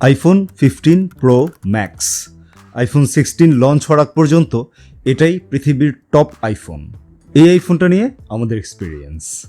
IPhone fifteen pro max iPhone sixteen launch হওয়ার আগ পর্যন্ত এটাই পৃথিবীর টপ আইফোন এই আইফোনটা নিয়ে আমাদের এক্সপিরিয়েন্স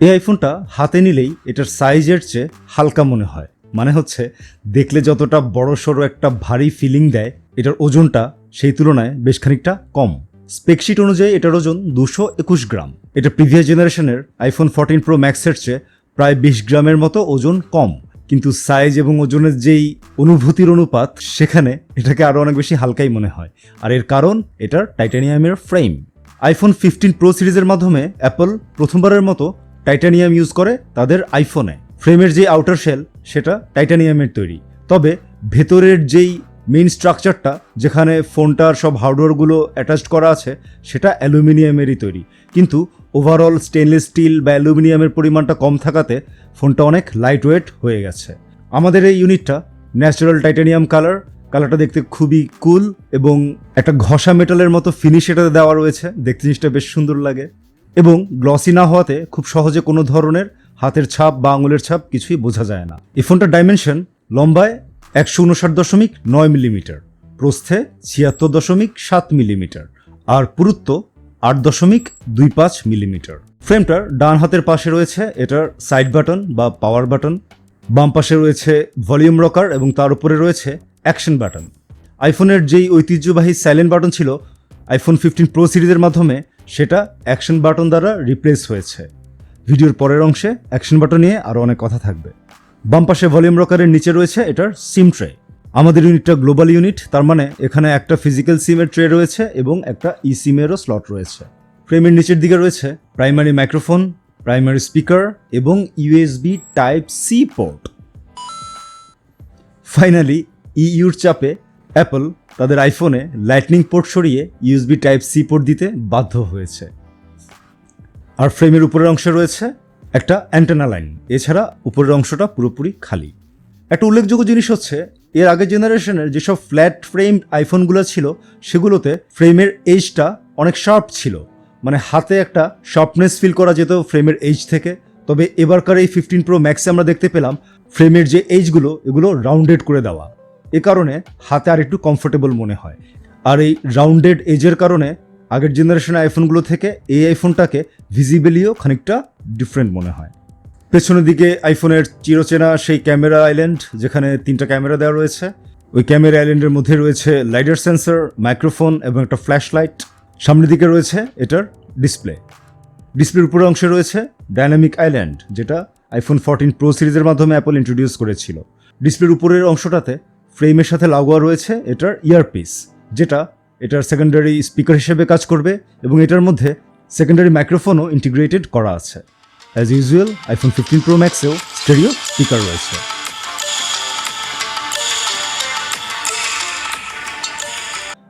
এই আইফোনটা হাতে নিলেই এটার সাইজের চেয়ে হালকা মনে হয়। মানে হচ্ছে, দেখলে যতটা বড় সড়ো একটা ভারী ফিলিং দেয়, এটার ওজনটা সেই তুলনায় বেশ খানিকটা কম। স্পেকশিট অনুযায়ী এটার ওজন দুশো একুশ গ্রাম। এটা প্রিভিয়াস জেনারেশনের আইফোন ফোরটিন প্রো ম্যাক্সের চেয়ে প্রায় বিশ গ্রামের মতো ওজন কম। কিন্তু সাইজ এবং ওজনের যেই অনুভূতির অনুপাত, সেখানে এটাকে আরও অনেক বেশি হালকাই মনে হয়। আর এর কারণ, এটার টাইটানিয়ামের ফ্রেম। আইফোন ফিফটিন প্রো সিরিজের মাধ্যমে অ্যাপল প্রথমবারের মতো টাইটানিয়াম ইউজ করে তাদের আইফোনে ফ্রেমের যে আউটার শেল সেটা টাইটানিয়ামের তৈরি। তবে ভেতরের যেই মেইন স্ট্রাকচারটা যেখানে ফোনটার সব হার্ডওয়্যারগুলো অ্যাটাচড করা আছে, সেটা অ্যালুমিনিয়ামেরই তৈরি। কিন্তু ওভারঅল স্টেনলেস স্টিল বা অ্যালুমিনিয়ামের পরিমাণটা কম থাকাতে ফোনটা অনেক লাইট ওয়েট হয়ে গেছে। আমাদের এই ইউনিটটা ন্যাচারাল টাইটানিয়াম কালার কালারটা দেখতে খুবই কুল এবং একটা ঘষা মেটালের মতো ফিনিশ এটাতে দেওয়া রয়েছে, দেখতে জিনিসটা বেশ সুন্দর লাগে এবং গ্লসি না হওয়াতে খুব সহজে কোনো ধরনের হাতের ছাপ বা আঙুলের ছাপ কিছুই বোঝা যায় না। এই ফোনটার ডাইমেনশন লম্বায় একশো উনষাট দশমিক নয় মিলিমিটার প্রস্থে ছিয়াত্তর দশমিক সাত মিলিমিটার আর পুরুত্ব আট দশমিক দুই পাঁচ মিলিমিটার। ফ্রেমটার ডান হাতের পাশে রয়েছে এটার সাইড বাটন বা পাওয়ার বাটন। বাম পাশে রয়েছে ভলিউম রকার এবং তার উপরে রয়েছে অ্যাকশন বাটন। আইফোনের যেই ঐতিহ্যবাহী সাইলেন্ট বাটন ছিল, আইফোন ফিফটিন প্রো সিরিজের মাধ্যমে সেটা অ্যাকশন বাটন দ্বারা রিপ্লেস হয়েছে। ভিডিওর পরের অংশে অ্যাকশন বাটন নিয়ে আরও অনেক কথা থাকবে। বাম পাশে ভলিউম রকারের নিচে রয়েছে এটার সিম ট্রে। আমাদের ইউনিটটা গ্লোবাল ইউনিট তার মানে এখানে একটা ফিজিক্যাল সিমের ট্রে রয়েছে এবং একটা ই সিমেরও স্লট রয়েছে। ফ্রেমের নিচের দিকে রয়েছে প্রাইমারি মাইক্রোফোন প্রাইমারি স্পিকার এবং USB type C port finally your চাপে অ্যাপল তাদের আইফোনে লাইটনিং পোর্ট সরিয়ে ইউএসবি টাইপ সি পোর্ট দিতে বাধ্য হয়েছে। আর ফ্রেমের উপরের অংশে রয়েছে একটা অ্যান্টেনা লাইন এছাড়া উপরের অংশটা পুরোপুরি খালি। একটা উল্লেখযোগ্য জিনিস হচ্ছে এর আগের জেনারেশনের যেসব ফ্ল্যাট ফ্রেম আইফোনগুলো ছিল, সেগুলোতে ফ্রেমের এজটা অনেক শার্প ছিল। মানে হাতে একটা শার্পনেস ফিল করা যেত ফ্রেমের এজ থেকে। তবে এবারকার এই ফিফটিন প্রো ম্যাক্সে আমরা দেখতে পেলাম ফ্রেমের যে এজগুলো এগুলো রাউন্ডেড করে দেওয়া। এ কারণে হাতে আর একটু কমফোর্টেবল মনে হয়। আর এই রাউন্ডেড এজের কারণে আগের জেনারেশনের আইফোনগুলো থেকে এই আইফোনটাকে ভিজিবেলিও খানিকটা ডিফারেন্ট মনে হয়। পেছনের দিকে আইফোনের চিরচেনা সেই ক্যামেরা আইল্যান্ড যেখানে তিনটা ক্যামেরা দেওয়া রয়েছে। ওই ক্যামেরা আইল্যান্ডের মধ্যে রয়েছে লাইডার সেন্সর মাইক্রোফোন এবং একটা ফ্ল্যাশ লাইট সামনের দিকে রয়েছে এটার ডিসপ্লে ডিসপ্লের উপরের অংশে রয়েছে ডাইনামিক আইল্যান্ড যেটা আইফোন ফোরটিন প্রো সিরিজের মাধ্যমে অ্যাপল ইন্ট্রোডিউস করেছিল। ডিসপ্লের উপরের অংশটাতে ফ্রেমের সাথে লাগোয়া রয়েছে এটার ইয়ারপিস যেটা এটার সেকেন্ডারি স্পিকার হিসেবে কাজ করবে এবং এটার মধ্যে সেকেন্ডারি মাইক্রোফোনও ইন্টিগ্রেটেড করা আছে। As usual iPhone fifteen pro ম্যাক্সেও stereo speaker রয়েছে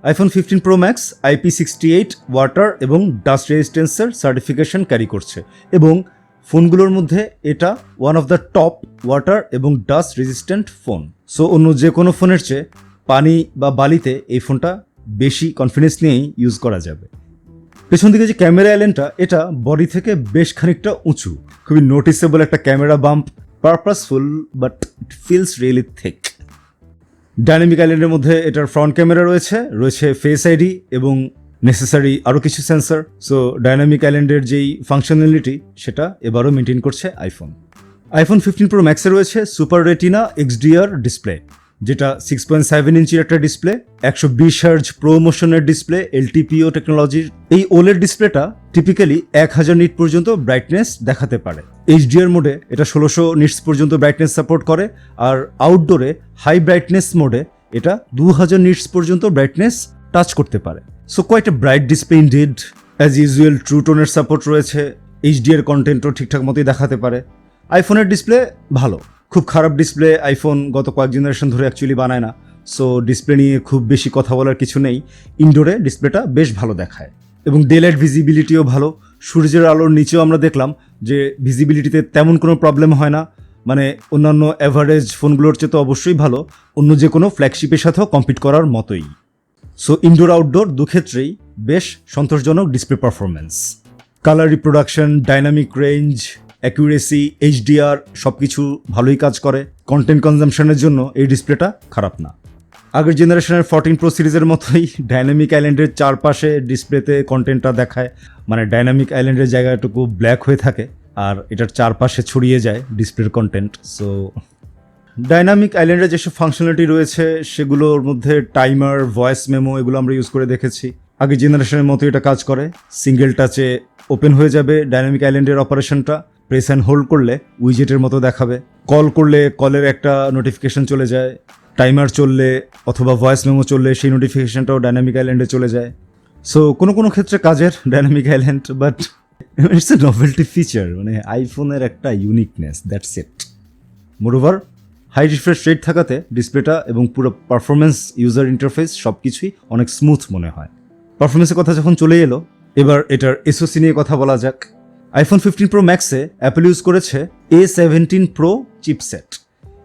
iPhone fifteen pro max IP sixty eight water এবং ডাস্ট রেজিস্ট্যান্সের সার্টিফিকেশন ক্যারি করছে। এবং ফোনগুলোর মধ্যে এটা one of the top water এবং ডাস্ট রেজিস্ট্যান্ট ফোন সো অন্য যে কোনো ফোনের চেয়ে পানি বা বালিতে এই ফোনটা বেশি কনফিডেন্স নিয়েই ইউজ করা যাবে। পেছন দিকে যে ক্যামেরা এলেনটা এটা বডি থেকে বেশ খানিকটা উঁচু। খুবই নোটিসেবল একটা camera bump purposeful but it feels really thick dynamic আইল্যান্ডের মধ্যে এটার ফ্রন্ট ক্যামেরা রয়েছে রয়েছে ফেস আইডি এবং নেসেসারি আরও কিছু সেন্সার সো ডাইনামিক আইল্যান্ডের যেই ফাংশনালিটি সেটা এবারও মেনটেন করছে আইফোন আইফোন ফিফটিন প্রো ম্যাক্সে রয়েছে সুপার রেটিনা এক্সডিআর ডিসপ্লে যেটা সিক্স পয়েন্ট সেভেন ইঞ্চির একটা ডিসপ্লে একশো বিশ হার্জ প্রো মোশনের ডিসপ্লে এলটিপিও টেকনোলজির এই ওলের ডিসপ্লেটা টিপিক্যালি এক হাজার নিট পর্যন্ত ব্রাইটনেস দেখাতে পারে। এইচডিআর মোডে এটা ষোলোশো নিটস পর্যন্ত ব্রাইটনেস সাপোর্ট করে, আর আউটডোরে হাই ব্রাইটনেস মোডে এটা দু হাজার নিটস পর্যন্ত ব্রাইটনেস টাচ করতে পারে। So quite a bright display indeed as usual true টোনের সাপোর্ট রয়েছে এইচডিআর কন্টেন্টও ঠিকঠাক মতোই দেখাতে পারে। আইফোনের ডিসপ্লে ভালো। খুব খারাপ ডিসপ্লে আইফোন গত কয়েক জেনারেশন ধরে অ্যাকচুয়ালি বানায় না। সো ডিসপ্লে নিয়ে খুব বেশি কথা বলার কিছু নেই। ইনডোরে ডিসপ্লেটা বেশ ভালো দেখায়। এবং ডেলাইট ভিজিবিলিটিও ভালো। সূর্যের আলোর নিচেও আমরা দেখলাম যে ভিজিবিলিটিতে তেমন কোনো প্রবলেম হয় না। মানে অন্যান্য অ্যাভারেজ ফোনগুলোর চেয়ে তো অবশ্যই ভালো। অন্য যে কোনো ফ্ল্যাগশিপের সাথেও কম্পিট করার মতোই। সো ইনডোর আউটডোর দুক্ষেত্রেই বেশ সন্তোষজনক display performance colour reproduction dynamic range accuracy HDR সব কিছু ভালোই কাজ করে। কন্টেন্ট কনজামশনের জন্য এই ডিসপ্লেটা খারাপ না। আগের জেনারেশনের ফোরটিন প্রো সিরিজের মতোই ডাইনামিক আইল্যান্ডের চারপাশে ডিসপ্লেতে কন্টেন্টটা দেখায়। মানে ডাইনামিক আইল্যান্ডের জায়গাটুকু ব্ল্যাক হয়ে থাকে আর এটার চারপাশে ছড়িয়ে যায় ডিসপ্লের কন্টেন্ট সো ডাইনামিক আইল্যান্ডের যেসব ফাংশনালিটি রয়েছে, সেগুলোর মধ্যে টাইমার ভয়েস মেমো এগুলো আমরা ইউজ করে দেখেছি। আগে জেনারেশনের মতো এটা কাজ করে। সিঙ্গেল টাচে ওপেন হয়ে যাবে ডাইনামিক আইল্যান্ডের অপারেশনটা প্রেস অ্যান্ড হোল্ড করলে উইজেটের মতো দেখাবে। কল করলে কলের একটা নোটিফিকেশন চলে যায়, টাইমার চললে অথবা ভয়েস মেমো চললে সেই নোটিফিকেশনটাও ডাইনামিক আইল্যান্ডে চলে যায়। সো কোনো কোনো ক্ষেত্রে কাজের dynamic island but it's a novelty feature মানে আইফোনের একটা uniqueness that's it moreover high refresh rate থাকাতে ডিসপ্লেটা এবং পুরো পারফরমেন্স ইউজার ইন্টারফেস সব কিছুই অনেক স্মুথ মনে হয়। পারফরমেন্সের কথা যখন চলে এলো, এবার এটার এসওসি নিয়ে কথা বলা যাক। আইফোন ফিফটিন প্রো ম্যাক্সে অ্যাপেল ইউজ করেছে এ সেভেন্টিন প্রো চিপসেট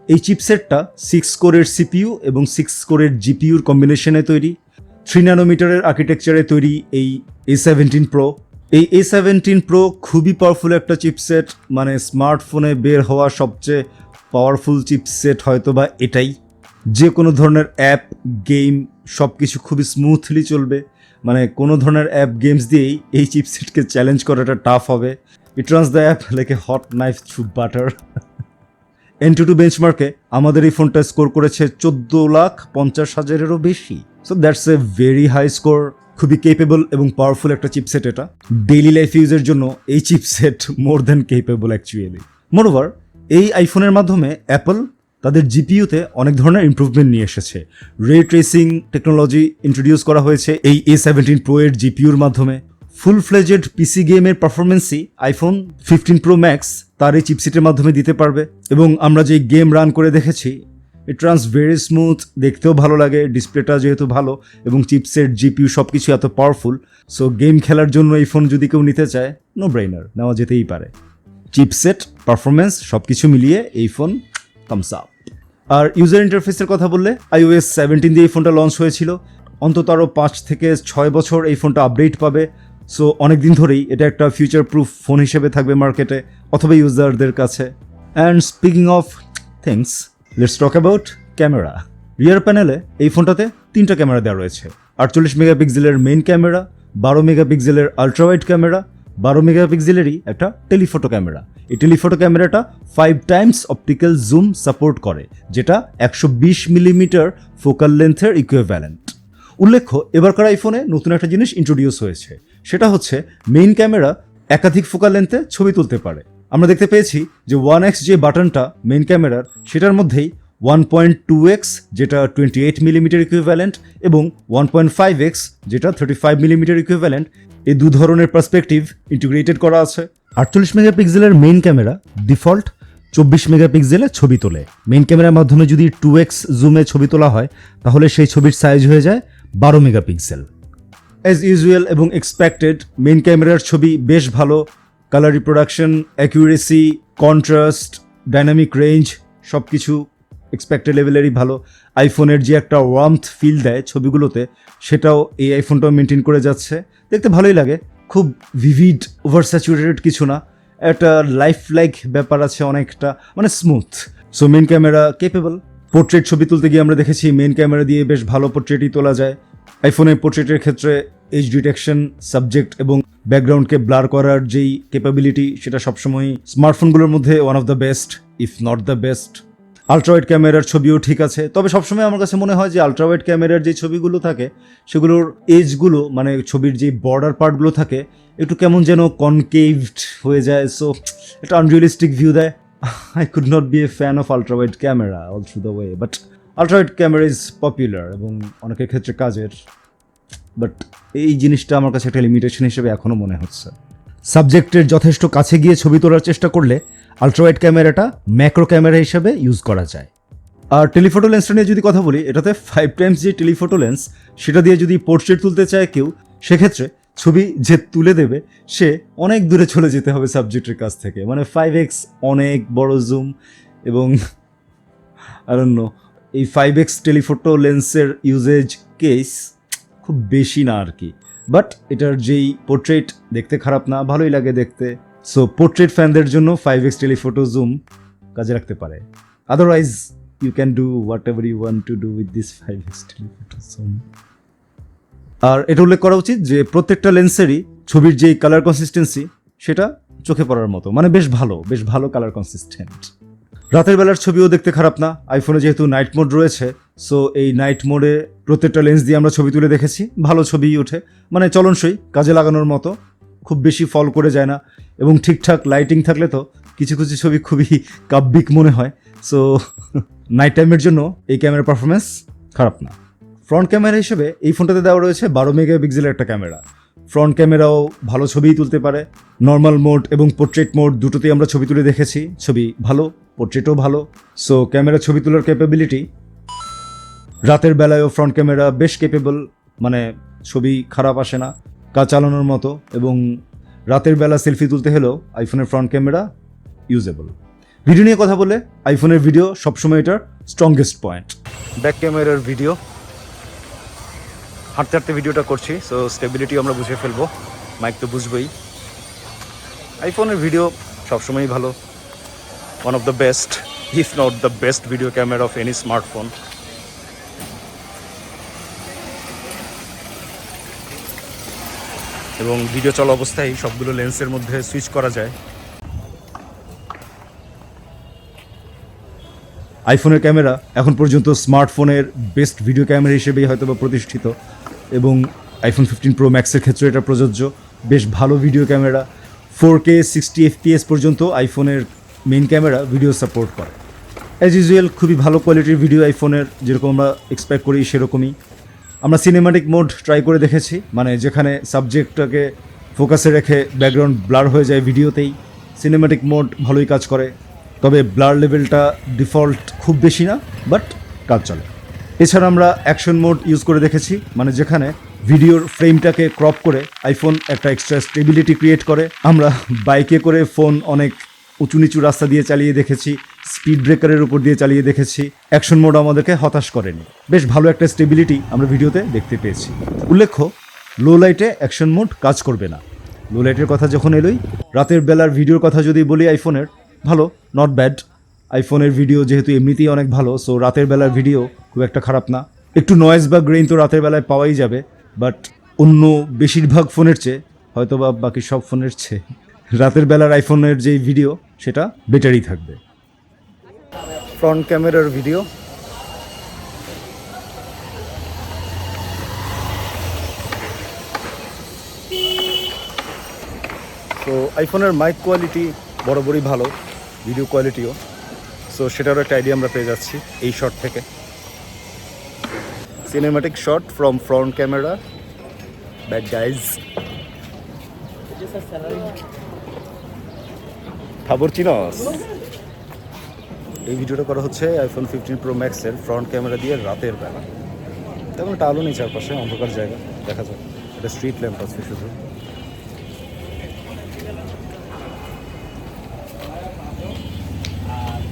এই চিপসেটটা সিক্স কোরের সিপিইউ এবং সিক্স কোরের জিপিইউর কম্বিনেশনে তৈরি। থ্রি ন্যানোমিটারের আর্কিটেকচারে তৈরি এই এ সেভেন্টিন প্রো এই এ সেভেন্টিন প্রো খুবই পাওয়ারফুল একটা চিপসেট মানে স্মার্টফোনে বের হওয়া সবচেয়ে পাওয়ারফুল চিপসেট হয়তো বা এটাই। যে কোনো ধরনের অ্যাপ গেম সব কিছু খুবই স্মুথলি চলবে। মানে কোনো ধরনের অ্যাপ গেমস দিয়েই এই চিপসেটকে চ্যালেঞ্জ করাটা টাফ হবে। It runs the app a hot knife through butter AnTuTu বেঞ্চমার্কে আমাদের এই ফোনটা স্কোর করেছে চোদ্দ লাখ পঞ্চাশ হাজারেরও বেশি। So that's a very high score খুবই কেপেবল এবং পাওয়ারফুল একটা চিপসেট এটা। ডেইলি লাইফ ইউজের জন্য এই chipset more than capable actually moreover এই আইফোনের মাধ্যমে অ্যাপল তাদের জিপিইউতে অনেক ধরনের ইমপ্রুভমেন্ট নিয়ে এসেছে। রে ট্রেসিং টেকনোলজি ইন্ট্রোডিউস করা হয়েছে এই এ সেভেন্টিন প্রো এর জিপিইউর মাধ্যমে। ফুল ফ্লেজেড পিসি গেমের পারফরমেন্সই আইফোন ফিফটিন প্রো ম্যাক্স তার এই চিপসিটের মাধ্যমে দিতে পারবে। এবং আমরা যে গেম রান করে দেখেছি ইট রানস ভেরি স্মুথ দেখতেও ভালো লাগে ডিসপ্লেটা যেহেতু ভালো, এবং চিপসেট জিপিউ সব কিছু এত পাওয়ারফুল সো গেম খেলার জন্য এই ফোন যদি কেউ নিতে চায় নো ব্রেইনার নেওয়া যেতেই পারে। চিপসেট পারফরমেন্স সব কিছু মিলিয়ে এই ফোন থামস আপ আর ইউজার ইন্টারফেসের কথা বললে আইওএস সেভেন্টিন দিয়ে এই ফোনটা লঞ্চ হয়েছিল। অন্তত আরও পাঁচ থেকে ছয় বছর এই ফোনটা আপডেট পাবে। সো অনেক দিন ধরেই এটা একটা ফিউচার প্রুফ ফোন হিসেবে থাকবে মার্কেটে অথবা ইউজারদের কাছে। And speaking of things let's talk about camera rear প্যানেলে এই ফোনটাতে তিনটা ক্যামেরা দেওয়া রয়েছে। আটচল্লিশ মেগাপিক্সেলের মেইন ক্যামেরা বারো মেগাপিক্সেলের আলট্রাওয়াইড ক্যামেরা বারো মেগাপিক্সেলেরই একটা টেলিফোটো ক্যামেরা। এই টেলিফোটো ক্যামেরাটা five times optical zoom support করে, যেটা একশো বিশ মিলিমিটার ফোকাল লেন্থের ইকুইভ্যালেন্ট উল্লেখ্য এবারকার আইফোনে নতুন একটা জিনিস ইন্ট্রোডিউস হয়েছে, সেটা হচ্ছে মেইন ক্যামেরা একাধিক ফোকাল লেন্থে ছবি তুলতে পারে। আমরা দেখতে পেয়েছি যে ওয়ান এক্স যে বাটনটা মেইন ক্যামেরার সেটার মধ্যেই ওয়ান পয়েন্ট টু এক্স যেটা টোয়েন্টি এইট মিলিমিটার ইকুইভ্যালেন্ট এবং ওয়ান পয়েন্ট ফাইভ এক্স যেটা থার্টি ফাইভ মিলিমিটার ইকুইভ্যালেন্ট এই দু ধরনের পার্সপেক্টিভ ইন্টিগ্রেটেড করা আছে। আটচল্লিশ মেগাপিক্সেলের মেইন ক্যামেরা ডিফল্ট চব্বিশ মেগাপিক্সেলে ছবি তোলে। মেইন ক্যামেরার মাধ্যমে যদি টু এক্স জুমে ছবি তোলা হয় তাহলে সেই ছবির সাইজ হয়ে যায় বারো মেগাপিক্সেল। অ্যাজ ইউজুয়াল এবং এক্সপেক্টেড মেইন ক্যামেরার ছবি বেশ ভালো। Colour reproduction accuracy contrast dynamic range সব কিছু এক্সপেক্টেড লেভেলেরই ভালো। আইফোনের যে একটা ওয়ার্মথ ফিল দেয় ছবিগুলোতে, সেটাও এই আইফোনটাও মেনটেন করে যাচ্ছে। দেখতে ভালোই লাগে। খুব ভিভিড ওভার স্যাচুরেটেড কিছু না। একটা লাইফ লাইক ব্যাপার আছে অনেকটা মানে smooth so main camera capable portrait ছবি তুলতে গিয়ে আমরা দেখেছি মেন ক্যামেরা দিয়ে বেশ ভালো পোর্ট্রেটই তোলা যায়। আইফোনের পোর্ট্রেটের ক্ষেত্রে এইচ ডিটেকশন সাবজেক্ট এবং ব্যাকগ্রাউন্ডকে ব্লার করার যেই ক্যাপাবিলিটি সেটা সবসময় স্মার্টফোনগুলোর মধ্যে one of the best if not the best ultrawide ক্যামেরার ছবিও ঠিক আছে। তবে সবসময় আমার কাছে মনে হয় যে আলট্রাওয়াইড ক্যামেরার যে ছবিগুলো থাকে, সেগুলোর এজগুলো মানে ছবির যে বর্ডার পার্টগুলো থাকে, একটু কেমন যেন কনকেভড হয়ে যায়। সো একটা আনরিয়েলিস্টিক ভিউ দেয়। I could not be a fan of ultrawide camera all through the way but ultrawide camera is popular এবং অনেকের ক্ষেত্রে কাজের। বাট এই জিনিসটা আমার কাছে একটা লিমিটেশন হিসেবে এখনও মনে হচ্ছে। সাবজেক্টের যথেষ্ট কাছে গিয়ে ছবি তোলার চেষ্টা করলে আলট্রাওয়াইড ক্যামেরাটা ম্যাক্রো ক্যামেরা হিসেবে ইউজ করা যায়। আর টেলিফোটো লেন্সটা নিয়ে যদি কথা বলি, এটাতে ফাইভ টাইমস যে টেলিফোটো লেন্স সেটা দিয়ে যদি পোর্ট্রেট তুলতে চায় কেউ, সেক্ষেত্রে ছবি যে তুলে দেবে, সে অনেক দূরে চলে যেতে হবে সাবজেক্টের কাছ থেকে। মানে ফাইভ এক্স অনেক বড় জুম এবং আরণ্য এই ফাইভ এক্স টেলিফোটো লেন্সের ইউজেজ কেস খুব বেশি না আর কি। বাট এটার যেই পোর্ট্রেট দেখতে খারাপ না, ভালোই লাগে দেখতে। সো পোর্ট্রেট ফ্যানদের জন্য ফাইভ এক্স টেলিফোটো জুম কাজে রাখতে পারে। Otherwise you can do whatever you want to do with this five x telephoto zoom আর এটা উল্লেখ করা উচিত যে, প্রত্যেকটা লেন্সেরই ছবির যেই কালার কনসিস্টেন্সি সেটা চোখে পড়ার মতো। মানে বেশ ভালো বেশ ভালো কালার কনসিস্টেন্ট রাতের বেলার ছবিও দেখতে খারাপ না। আইফোনে যেহেতু নাইট মোড রয়েছে সো এই নাইট মোডে প্রত্যেকটা লেন্স দিয়ে আমরা ছবি তুলে দেখেছি। ভালো ছবিই ওঠে। মানে চলনসই, কাজে লাগানোর মতো। খুব বেশি ফল করে যায় না। এবং ঠিকঠাক লাইটিং থাকলে তো কিছু কিছু ছবি খুবই কাব্যিক মনে হয়। সো নাইট টাইমের জন্য এই ক্যামেরার পারফরমেন্স খারাপ না। ফ্রন্ট ক্যামেরা হিসেবে এই ফোনটাতে দেওয়া রয়েছে বারো মেগা পিক্সেলের একটা ক্যামেরা ফ্রন্ট ক্যামেরাও ভালো ছবিই তুলতে পারে। নর্মাল মোড এবং পোর্ট্রেট মোড দুটোতেই আমরা ছবি তুলে দেখেছি। ছবি ভালো পোর্ট্রেটও ভালো। সো ক্যামেরা ছবি তোলার ক্যাপাবিলিটি রাতের বেলায়ও ফ্রন্ট ক্যামেরা বেশ কেপেবল মানে ছবি খারাপ আসে না। কাজ চালানোর মতো এবং রাতের বেলা সেলফি তুলতে হলেও আইফোনের ফ্রন্ট ক্যামেরা ইউজেবল। ভিডিও নিয়ে কথা বলে আইফোনের ভিডিও সবসময় এটার স্ট্রংগেস্ট পয়েন্ট ব্যাক ক্যামেরার ভিডিও। হাঁটতে হাঁটতে ভিডিওটা করছি সো স্টেবিলিটি আমরা বুঝে ফেলব। মাইক তো বুঝবই। আইফোনের ভিডিও সবসময়ই ভালো। One of the best if not the best video camera of any smartphone এবং ভিডিও চলা অবস্থায় সবগুলো লেন্সের মধ্যে সুইচ করা যায়। আইফোনের ক্যামেরা এখন পর্যন্ত স্মার্টফোনের বেস্ট ভিডিও ক্যামেরা হিসেবেই হয়তো বা প্রতিষ্ঠিত এবং আইফোন ফিফটিন প্রো ম্যাক্সের ক্ষেত্রে এটা প্রযোজ্য। বেশ ভালো video camera. Four K sixty FPS পর্যন্ত আইফোনের মেইন ক্যামেরা ভিডিও সাপোর্ট করে। অ্যাজ ইউজুয়াল খুবই ভালো কোয়ালিটির ভিডিও আইফোনের, যেরকম আমরা এক্সপেক্ট করি সেরকমই। আমরা সিনেমাটিক মোড ট্রাই করে দেখেছি মানে যেখানে সাবজেক্টটাকে ফোকাসে রেখে ব্যাকগ্রাউন্ড ব্লার হয়ে যায় ভিডিওতেই সিনেমাটিক মোড ভালোই কাজ করে, তবে ব্লার লেভেলটা ডিফল্ট খুব বেশি না বাট কাজ চলে। এছাড়া আমরা অ্যাকশন মোড ইউজ করে দেখেছি মানে যেখানে ভিডিওর ফ্রেমটাকে ক্রপ করে আইফোন একটা এক্সট্রা স্টেবিলিটি ক্রিয়েট করে। আমরা বাইকে করে ফোন অনেক উঁচু নিচু রাস্তা দিয়ে চালিয়ে দেখেছি স্পিড ব্রেকারের উপর দিয়ে চালিয়ে দেখেছি। অ্যাকশন মোড আমাদেরকে হতাশ করেনি। বেশ ভালো একটা স্টেবিলিটি আমরা ভিডিওতে দেখতে পেয়েছি। উল্লেখ্য, লো লাইটে অ্যাকশন মোড কাজ করবে না। লো লাইটের কথা যখন এলোই, রাতের বেলার ভিডিওর কথা যদি বলি আইফোনের, ভালো নট ব্যাড আইফোনের ভিডিও যেহেতু এমনিতেই অনেক ভালো সো রাতের বেলার ভিডিও খুব একটা খারাপ না। একটু নয়েজ বা গ্রেইন তো রাতের বেলায় পাওয়াই যাবে বাট অন্য বেশিরভাগ ফোনের চেয়ে হয়তো বা বাকি সব ফোনের চেয়ে, রাতের বেলার আইফোনের যেই ভিডিও, সেটা বেটারই থাকবে। ফ্রন্ট ক্যামেরার ভিডিও। তো আইফোনের মাইক কোয়ালিটি বরাবরই ভালো ভিডিও কোয়ালিটিও সো সেটারও একটা আইডিয়া আমরা পেয়ে যাচ্ছি এই শট থেকে। Cinematic shot from front camera bad guys খবর চিনস এই ভিডিওটা করা হচ্ছে আইফোন ফিফটিন প্রো ম্যাক্সের ফ্রন্ট ক্যামেরা দিয়ে রাতের বেলা। তেমন একটা আলো নেই চারপাশে, অন্ধকার জায়গা, দেখা যাক। এটা স্ট্রিট ল্যাম্প আছে শুধু।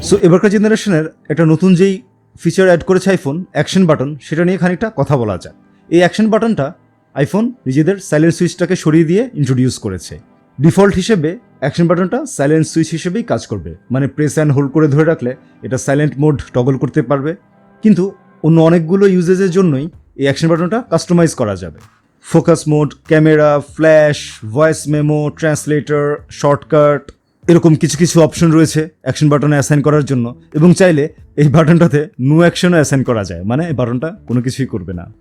সো এবারকার জেনারেশনের একটা নতুন যেই ফিচার অ্যাড করেছে আইফোন অ্যাকশন বাটন সেটা নিয়ে খানিকটা কথা বলা যাক। এই অ্যাকশন বাটনটা আইফোন নিজেদের সাইলেন্ট সুইচটাকে সরিয়ে দিয়ে ইন্ট্রোডিউস করেছে। ডিফল্ট হিসেবে অ্যাকশন বাটনটা সাইলেন্ট সুইচ হিসেবেই কাজ করবে। মানে প্রেস অ্যান্ড হোল্ড করে ধরে রাখলে এটা সাইলেন্ট মোড টগল করতে পারবে। কিন্তু অন্য অনেকগুলো ইউজেজের জন্যই এই অ্যাকশন বাটনটা কাস্টমাইজ করা যাবে। Focus mode camera flash voice memo translator shortcut এরকম কিছু কিছু অপশন রয়েছে অ্যাকশন বাটনে অ্যাসাইন করার জন্য। এবং চাইলে এই বাটনটাতে নো অ্যাকশনও অ্যাসাইন করা যায়। মানে এই বাটনটা কোনো কিছুই করবে না।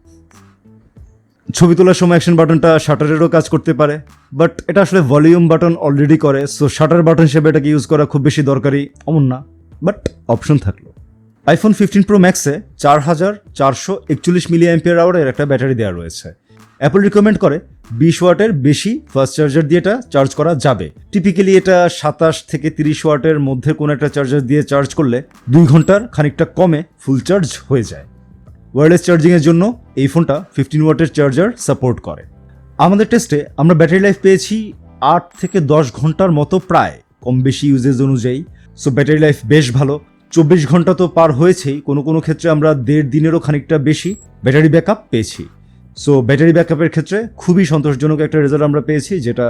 ছবি তোলার সময় অ্যাকশন বাটনটা শাটারেরও কাজ করতে পারে বাট এটা আসলে ভলিউম বাটন অলরেডি করে সো শাটার বাটন হিসেবে এটাকে ইউজ করা খুব বেশি দরকারি এমন না বাট অপশন থাকল। আইফোন ফিফটিন প্রো ম্যাক্সে চার হাজার চারশো একচল্লিশ মিলি অ্যাম্পিয়ার আওয়ারের একটা ব্যাটারি দেওয়া রয়েছে। অ্যাপল রিকমেন্ড করে, বিশ ওয়াটের বেশি ফাস্ট চার্জার দিয়ে এটা চার্জ করা যাবে। টিপিক্যালি এটা সাতাশ থেকে তিরিশ ওয়াটের মধ্যে কোনো একটা চার্জার দিয়ে চার্জ করলে দুই ঘণ্টার খানিকটা কমে ফুল চার্জ হয়ে যায়। ওয়্যারলেস চার্জিংয়ের জন্য এই ফোনটা ফিফটিন ওয়াটের চার্জার সাপোর্ট করে। আমাদের টেস্টে আমরা ব্যাটারি লাইফ পেয়েছি আট থেকে দশ ঘণ্টার মতো প্রায় কম বেশি ইউজেজ অনুযায়ী। সো ব্যাটারি লাইফ বেশ ভালো। চব্বিশ ঘণ্টা তো পার হয়েছেই, কোনো কোনো ক্ষেত্রে আমরা দেড় দিনেরও খানিকটা বেশি ব্যাটারি ব্যাকআপ পেয়েছি। সো ব্যাটারি ব্যাকআপের ক্ষেত্রে খুবই সন্তোষজনক একটা রেজাল্ট আমরা পেয়েছি, যেটা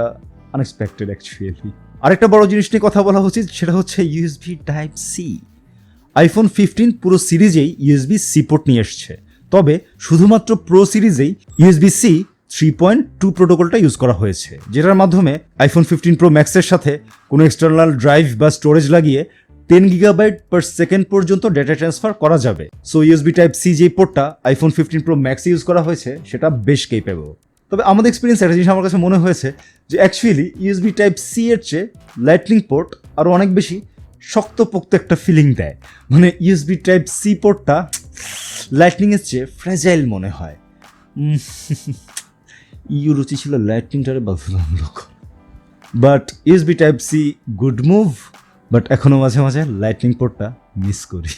আনএক্সপেক্টেড অ্যাকচুয়ালি আরেকটা বড় জিনিস নিয়ে কথা বলা উচিত, সেটা হচ্ছে USB type C iPhone fifteen পুরো সিরিজেই ইউএসবি সি পোর্ট নিয়ে এসছে। তবে শুধুমাত্র pro সিরিজেই USB C three point two প্রোটোকলটা use করা হয়েছে, যেটার মাধ্যমে আইফোন ফিফটিন প্রো ম্যাক্সের সাথে কোনো এক্সটার্নাল ড্রাইভ বা স্টোরেজ লাগিয়ে টেন গিগাবাইট পার সেকেন্ড পর্যন্ত ডেটা ট্রান্সফার করা যাবে। সো ইউএসবি টাইপ সি যে পোর্টটা iPhone fifteen pro max use করা হয়েছে, সেটা বেশ কেপেবল তবে আমাদের এক্সপিরিয়েন্স একটা জিনিস আমার কাছে মনে হয়েছে যে অ্যাকচুয়ালি ইউএসবি টাইপ সি এর চেয়ে লাইটনিং পোর্ট আরও অনেক বেশি শক্তপোক্ত একটা ফিলিং দেয়। মানে ইউএসবি টাইপ সি পোর্টটা লাইটনিংয়ের চেয়ে ফ্রেজাইল মনে হয়। ইউ রুচি ছিল লাইটনিংটারে বাধ্যতামূলক but USB type C good move but এখনও মাঝে মাঝে লাইটনিং পোর্টটা মিস করি।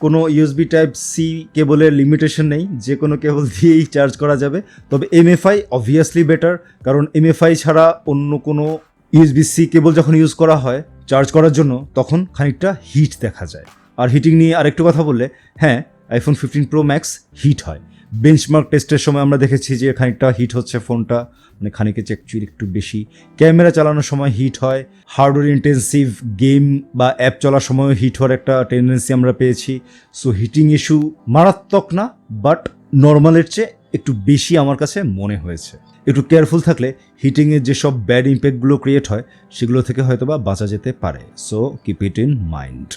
কোনো ইউএসবি টাইপ সি কেবলের লিমিটেশন নেই, যে কোনো কেবল দিয়েই চার্জ করা যাবে। তবে এমএফআই অবভিয়াসলি বেটার কারণ এমএফআই ছাড়া অন্য কোনো ইউএসবি সি কেবল যখন ইউজ করা হয় চার্জ করার জন্য তখন খানিকটা হিট দেখা যায়। আর হিটিং নিয়ে আরেকটু কথা বললে হ্যাঁ iPhone fifteen pro max heat হয়। বেঞ্চমার্ক টেস্টের সময় আমরা দেখেছি যে খানিকটা হিট হচ্ছে ফোনটা মানে খানিকের চেয়ে অ্যাকচুয়ালি একটু বেশি। ক্যামেরা চালানোর সময় হিট হয় হার্ডওয়্যার ইন্টেন্সিভ গেম বা অ্যাপ চলার সময়ও হিট হওয়ার একটা টেন্ডেন্সি আমরা পেয়েছি। সো হিটিং ইস্যু মারাত্মক না বাট নর্মালের চেয়ে একটু বেশি আমার কাছে মনে হয়েছে। একটু কেয়ারফুল থাকলে হিটিংয়ের যেসব ব্যাড ইম্প্যাক্টগুলো ক্রিয়েট হয়, সেগুলো থেকে হয়তো বা বাঁচা যেতে পারে। So keep it in mind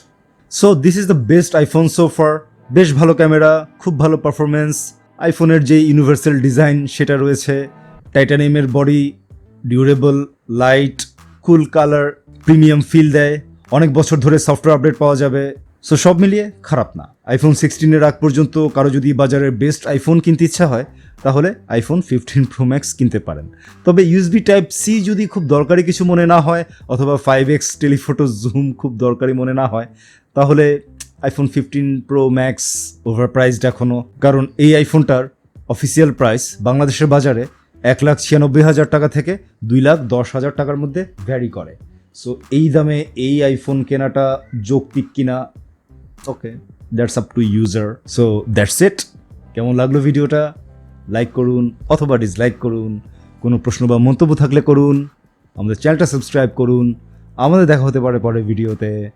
so this is the best iPhone so far বেশ ভালো ক্যামেরা খুব ভালো পারফরমেন্স আইফোনের যে ইউনিভার্সাল ডিজাইন সেটা রয়েছে। টাইটানিয়ামের body durable light cool colour premium feel দেয়। অনেক বছর ধরে সফটওয়্যার আপডেট পাওয়া যাবে। সো সব মিলিয়ে খারাপ না। আইফোন সিক্সটিনের আগ পর্যন্ত কারও যদি বাজারের বেস্ট আইফোন কিনতে ইচ্ছা হয়, তাহলে আইফোন ফিফটিন প্রো ম্যাক্স কিনতে পারেন। তবে ইউএসবি টাইপ সি যদি খুব দরকারি কিছু মনে না হয়, অথবা ফাইভ এক্স টেলিফোটো জুম খুব দরকারি মনে না হয়, তাহলে iPhone fifteen pro max over priced এখনও কারণ এই আইফোনটার অফিসিয়াল প্রাইস বাংলাদেশের বাজারে এক লাখ ছিয়ানব্বই হাজার টাকা থেকে দুই লাখ দশ হাজার টাকার মধ্যে ভ্যারি করে। সো এই দামে এই আইফোন কেনাটা যৌক্তিক কিনা okay that's up to user so that's it কেমন লাগল ভিডিওটা? লাইক করুন অথবা ডিসলাইক করুন। কোনো প্রশ্ন বা মন্তব্য থাকলে করুন। আমাদের চ্যানেলটা সাবস্ক্রাইব করুন। আমাদের দেখা হতে পারে পরের ভিডিওতে।